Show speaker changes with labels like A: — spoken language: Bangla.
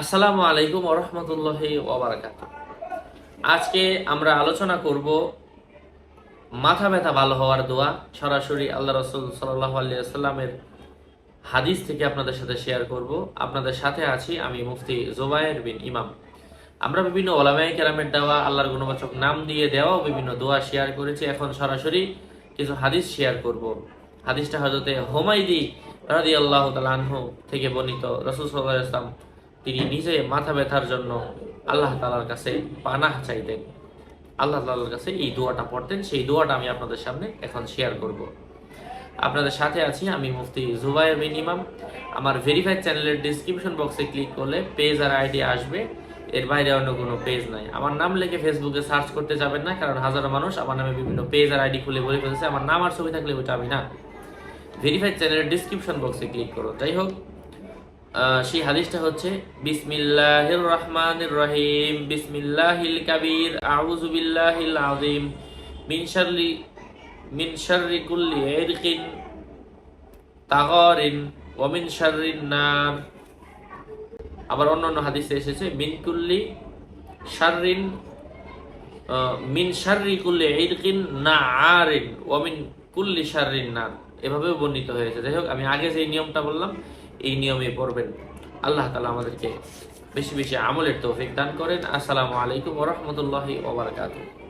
A: আসসালামু আলাইকুম ওরহমতুল্লাহি ওবরাকাত আজকে আমরা আলোচনা করব মাথা ব্যথা ভালো হওয়ার দোয়া। সরাসরি আল্লাহ রসুল সাল্লাহ আলিয়াল্লামের হাদিস থেকে আপনাদের সাথে শেয়ার করব। আপনাদের সাথে আছি আমি মুফতি জোবায়ের বিন ইমাম। আমরা বিভিন্ন ওলামাই কেরামের দেওয়া আল্লাহর গুণবাচক নাম দিয়ে দেওয়া বিভিন্ন দোয়া শেয়ার করেছি। এখন সরাসরি কিছু হাদিস শেয়ার করব। হাদিসটা হজরতে হোমাইদি রাদি আল্লাহ তালানহু থেকে বর্ণিত। রসুল সাল্লাহ ইসলাম তিনি নিজে মাথা ব্যথার জন্য আল্লাহ তালার কাছে পানাহ চাইতেন। আল্লাহ তালার কাছে এই দোয়াটা পড়তেন। সেই দোয়াটা আমি আপনাদের সামনে এখন শেয়ার করব। আপনাদের সাথে আছি আমি মুফতি জুবাইর বিন ইমাম। আমার ভেরিফাইড চ্যানেলের ডিসক্রিপশন বক্সে ক্লিক করলে পেজ আর আইডি আসবে। এর বাইরে অন্য কোনো পেজ নাই। আমার নাম লিখে ফেসবুকে সার্চ করতে যাবেন না, কারণ হাজারো মানুষ আমার নামে বিভিন্ন পেজ আর আইডি খুলে বলে ফেলেছে। আমার নাম আর ছবি থাকলে ওইটা আমি না। ভেরিফাইড চ্যানেলের ডিসক্রিপশন বক্সে ক্লিক করো। যাই হোক সেই হাদিসটা হচ্ছে বিসমিল্লাহির রহমানির রহিম বিসমিল্লাহিল কাবীর আউযু বিল্লাহিল আযীম মিন শাররি মিন শাররি কুল্লি ইরকিন তাগারিন, ওয়া মিন শাররিন নার। আবার অন্যান্য হাদিসে এসেছে, মিন কুল্লি শাররিন মিন শাররি কুল্লি ইরকিন নাআরিন, ওয়া মিন কুল্লি শাররিন নার। এভাবে বর্ণিত হয়েছে। যাই হোক, আমি আগে যে নিয়মটা বললাম এই নিয়মে পড়বেন। আল্লাহ তালা আমাদেরকে বেশি বেশি আমলের তৌফিক দান করেন। আসসালামু আলাইকুম ওরহমতুল্লাহি ওবরাকাতুহ